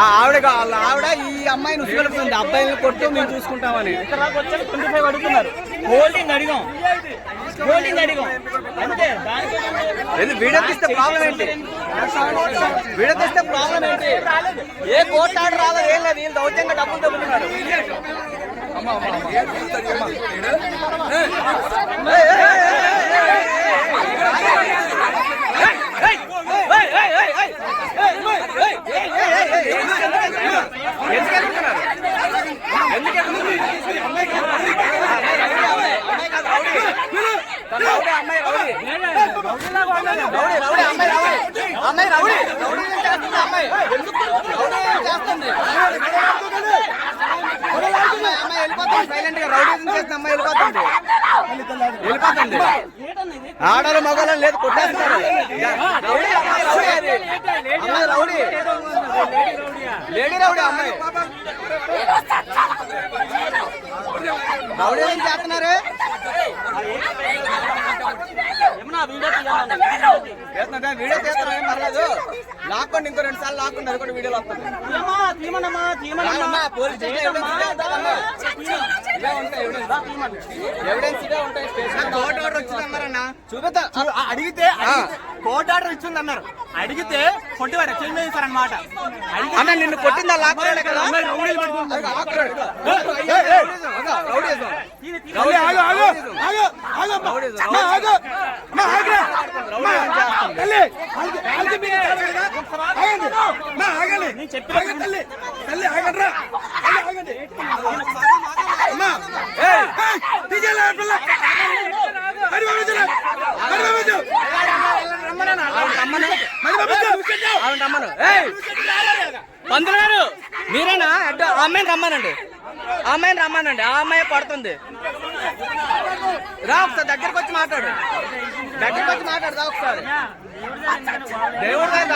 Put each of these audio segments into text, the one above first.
ఆవిడ కావాలి ఆవిడ ఈ అమ్మాయిని ఉసుగలుపుతుంది. అబ్బాయిని కొట్టు మేము చూసుకుంటామని. ట్వంటీ ఫైవ్ అడుగుతున్నారు. హోల్డింగ్ అడిగాం. హోల్డింగ్ అడిగాం. అంతే వీడియో తీస్తే ప్రాబ్లం ఏంటి? వీడియో తీస్తే ప్రాబ్లం ఏంటి? ఏ కోర్టు ఆర్డర్ రాలేదు ఏం లేదు. వీళ్ళు దౌత్యంగా డబ్బులు దొబ్బుతున్నారు ఏయ్, ఏయ్, అమ్మాయి రౌడీ. రౌడీ, రౌడీ, అమ్మాయి. అమ్మాయి రౌడీ. రౌడీ ఏం చేస్తుంది అమ్మాయి? రౌడీ ఏం చేస్తుంది? అమ్మాయి, అమ్మాయి వెళ్ళిపోతుంది సైలెంట్గా అమ్మాయి వెళ్ళిపోతుంది వెళ్ళిపోతుంది ఆడలు మగవాళ్ళని లేదు కొట్టేస్తున్నారు రౌడీ అమ్మాయి రౌడీ అది అమ్మాయి రౌడీ లేడీ రౌడీ అమ్మాయి రౌడీ ఏం చేస్తున్నారు చేస్తున్నా వీడియో చేస్తున్నా ఏం పర్లేదు. లాక్కోండి ఇంకో రెండు సార్లు లాక్కోండి అది కూడా వీడియోలో వస్తుంది. పోలీస్ కోర్టు ఆర్డర్ వచ్చింది అన్నారన్న చూపిస్తా. అడిగితే కోర్టు ఆర్డర్ ఇచ్చింది అన్నారు అడిగితే కొట్టివారు ఎక్స్చేంజ్ చేశారు అనమాట నిన్ను కొట్టింది? లాక్రాడే కదా చెప్పి తల్లి ఆగండి. ఆగండి. పంతులు గారు మీరేనా? అడ్డు అమ్మాయిని రమ్మానండి. ఆ అమ్మాయిని రమ్మానండి. ఆ అమ్మాయి పడుతుంది. రా ఒకసారి దగ్గరకు వచ్చి మాట్లాడు. దగ్గరకు వచ్చి మాట్లాడు రా ఒకసారి. దేవుడు గారు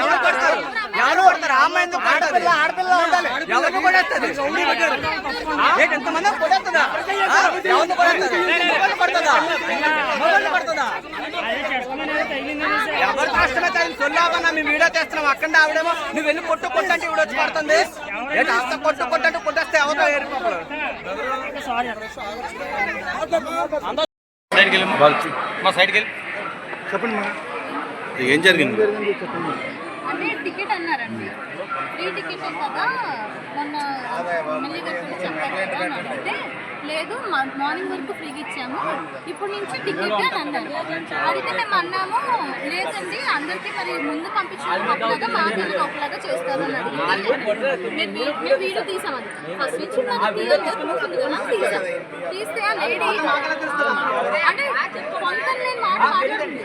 ఎవరు పడతారు? ఎవరు కొడతారు? ఆ అమ్మాయి ఎందుకు కొడతారు? ఆడపిల్ల ఉండాలి ఎవరికి కొడేస్తుంది ఏంటి ఎంతమంది కొడేస్తుందా ఆ, ఎవరిని కొడేస్తుంది మొగల్ని కొడుతుందా మొగల్ని కొడుతుందా ఎవరు కష్టమే తగిన సొల్లాబన్నా మేము వీడియో చేస్తున్నాం. అక్కడ ఆవిడేమో నువ్వు వెళ్ళి కొట్టు కొట్టంటే ఇవిడ వచ్చి పడుతుంది. ఏంటి అంత కొట్టు కొట్టంటే కొట్టేస్తే ఎవరో మా సైడ్కి వెళ్ళి. చెప్పండి ఏం జరిగింది? అంటే టికెట్ అన్నారండి. ఫ్రీ టికెట్ కదా మొన్న ఎమ్మెల్యే గారు చెప్పారు కదా అని అడిగితే లేదు మా- మార్నింగ్ వరకు ఫ్రీగా ఇచ్చాము ఇప్పుడు నుంచి టికెట్ అని అన్నారు. అడిగితే మేము అన్నాము లేదండి అందరికీ మరి ముందు పంపించిన ఒకలాగా మాకు ఒకలాగా చేస్తారు అని అడిగితే మేము వీడియో తీసామని ఫస్ట్ నుంచి తీసాం. తీస్తే ఆ లేడీ అంటే కొంత నేను మాట మాట్లాడింది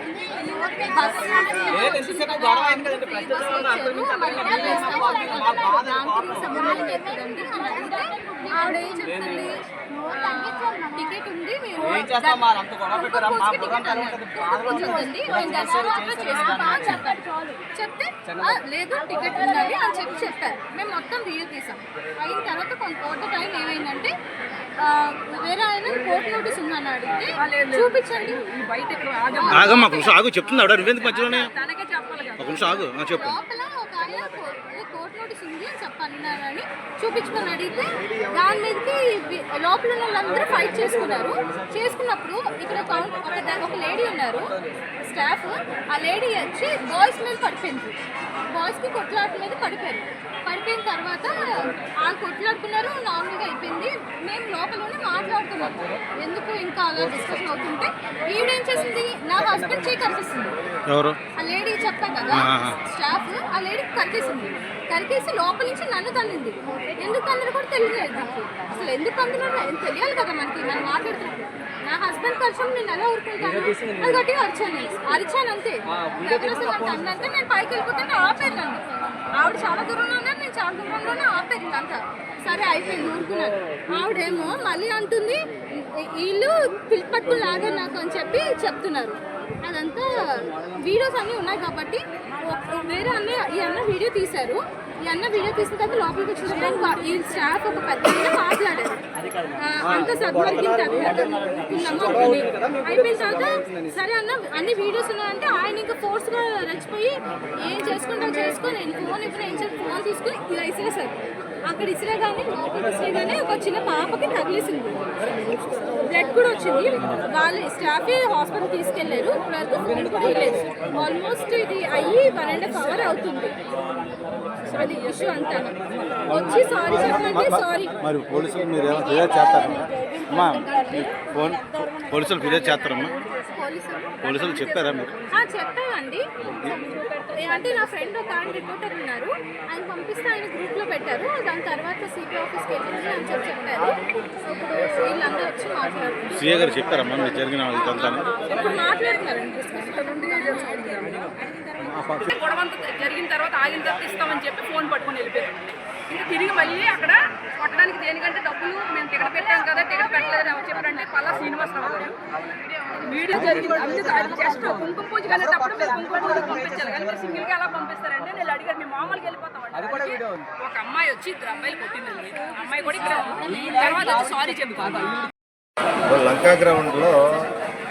ఆవిడ ఏం చెప్తుంది టికెట్ ఉంది మీరు ఏం చేస్తాం మరి అంత దర్శనం మాత్రం అని చెప్పారు చెప్తే "ఆ, లేదు టికెట్ ఉండాలి అని చెప్పి చెప్పారు. మేము మొత్తం రియల్ తీసాం. అయిన తర్వాత కొంత కోట టైం ఏమైందంటే వేరే ఆయన కోర్టు నోటీస్ ఉందని అడిగితే చూపించండి. ఆగమ్మా ఒక నిమిషం ఆగు. చెప్తుంది ఆవిడ నువ్వెందుకు మధ్యలోనే ఒక నిమిషం ఆగు ఆ, చెప్పు. లోపల ఒక ఆయన కో- ఏదో కోర్టు నోటీస్ ఉంది అని చెప్పన్నారని చూపించుకొని అడిగితే దాని మీదకి లోపల ఉన్న వాళ్ళందరూ ఫైట్ చేసుకున్నారు. చేసుకున్నప్పుడు ఇక్కడ ఒక ఒక లేడీ ఉన్నారు స్టాఫ్. ఆ లేడీ వచ్చి బాయ్స్ మీద పడిపోయింది. బాయ్స్కి కొట్లాట మీద పడిపోయారు. పడిపోయిన తర్వాత వాళ్ళు కొట్లాడుకున్నారు నార్మల్గా అయిపోయింది. మేము లోపలనే మాట్లాడుతున్నాం. ఎందుకు ఇంకా అలా డిస్కషన్ అవుతుంటే ఈవిడేం చేసింది నా హస్బెండ్ చేయి కనిపిస్తుంది. ఎవరు? ఆ లేడీ చెప్పా కదా. స్టాఫ్ ఆ లేడీ కరికేసింది కరికేసి లోపల నుంచి నన్ను తల్లింది ఎందుకు తల్లిని కూడా తెలియలేదు నాకు. అసలు ఎందుకు అందులో తెలియాలి కదా మనకి మనం మాట్లాడుతున్నప్పుడు నా హస్బెండ్ కలిసి నేను ఎలా ఊరుకుంటాను? అది గట్టిగా అరిచాను నేను. అరిచాను అంతే. అన్నంటే నేను పైకి వెళ్ళిపోతుంటే ఆపారు నన్ను. ఆవిడ చాలా దూరంలో ఉన్నారు నేను చాలా దూరంలోనే ఆపారు ఇంకంతా సరే అయిపోయింది ఊరుకున్నాను ఆవిడేమో మళ్ళీ అంటుంది వీళ్ళు పిలిచి లాగా నాకు అని చెప్పి చెప్తున్నారు. అదంతా వీడియోస్ అన్నీ ఉన్నాయి కాబట్టి వేరే అన్న ఈ అన్న వీడియో తీశారు. ఈ అన్న వీడియో తీసిన తర్వాత లోపలికి వచ్చిన ఈ స్టాఫ్ ఒక పెద్ద మాట్లాడారు. అంత సద్వర్గింది అయిపోయిన తర్వాత సరే అన్న అన్ని వీడియోస్ ఉన్నాయంటే ఆయన ఇంకా ఫోర్స్గా రెచ్చిపోయి ఏం చేసుకుంటా చేసి నేను ఫోన్ ఇప్పుడు ఏం చెప్పి ఫోన్ తీసుకుని ఇలా ఇసిరేసారు అక్కడ ఇసిరేగానే లోపలికి ఇసిరేగానే ఒక చిన్న పాపకి తగిలేసింది. బ్లడ్ కూడా వచ్చింది. వాళ్ళు స్టాఫ్ హాస్పిటల్ తీసుకెళ్ళారు. వరకు ఫోన్ కూడా ఇవ్వలేదు. ఆల్మోస్ట్ ఇది అయ్యి వన్ అండ్ హాఫ్ అవర్ అవుతుంది. అది ఇష్యూ అంతా వచ్చి సారీ చెప్పమంటే సారీ మరి పోలీసులు మీరు ఏమైనా ఫిర్యాదు చేస్తారమ్మా ఫోన్ పోలీసులు ఫిర్యాదు చేస్తారమ్మా. పోలీసులు చెప్పారా మీరు? ఆ, చెప్పామండి అంటే నా ఫ్రెండ్ ఒక ఆయన రిపోర్టర్ ఉన్నారు. ఆయన పంపిస్తే ఆయన గ్రూప్లో పెట్టారు. దాని తర్వాత సిపి ఆఫీస్కి వెళ్ళింది అని చెప్పి చెప్పారు. ఇప్పుడు వీళ్ళందరూ వచ్చి మాట్లాడుతున్నారు. సీఏ గారు జరిగిన ఇప్పుడు మాట్లాడుతున్నారు గొడవ అంతా జరిగిన తర్వాత ఆగిన తర్వాత ఇస్తామని చెప్పి ఫోన్ పట్టుకొని వెళ్ళిపోయారు. ఇంకా తిరిగి మళ్ళీ అక్కడ కొట్టడానికి దేనికంటే డబ్బులు మేము టికెట్ పెట్టాం కదా టికెట్ పెట్టలేదు అని చెప్పారంటే పల్లా శ్రీనివాసరావు గారు. వీడియో జరిగింది. జస్ట్ కుంకుమ పూజ మీరు కుంకుమ పూజ పంపించాలి. కానీ మీరు సింగిల్గా ఎలా పంపిస్తారంటే నేను అడిగారు మీ మామూలుగా వెళ్ళిపోతామండి ఒక అమ్మాయి వచ్చి ఇద్దరు అబ్బాయిలు కొట్టిందండి అమ్మాయి కూడా ఇక్కడ. తర్వాత వచ్చి సారీ లంకా గ్రౌండ్లో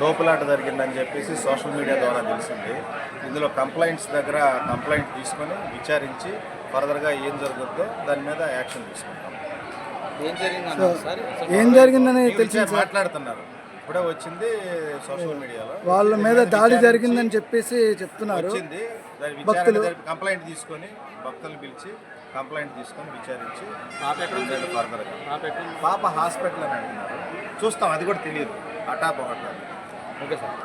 తోపులాట జరిగిందని చెప్పేసి సోషల్ మీడియా ద్వారా తెలిసింది. ఇందులో కంప్లైంట్స్ దగ్గర కంప్లైంట్ తీసుకొని విచారించి ఫర్దర్గా ఏం జరుగుతుందో దాని మీద యాక్షన్ తీసుకుంటాం. ఏం జరిగిందని విషయం మాట్లాడుతున్నారు. ఇప్పుడే వచ్చింది సోషల్ మీడియాలో. వాళ్ళ మీద దాడి జరిగిందని చెప్పేసి చెప్తున్నారు. జరిపి కంప్లైంట్ తీసుకొని భక్తులను పిలిచి కంప్లైంట్ తీసుకొని విచారించి ఫర్దర్గా పాప హాస్పిటల్ అని అంటున్నారు. చూస్తాం అది కూడా తెలియదు. అటాప్ ఒకటి. Okay sir.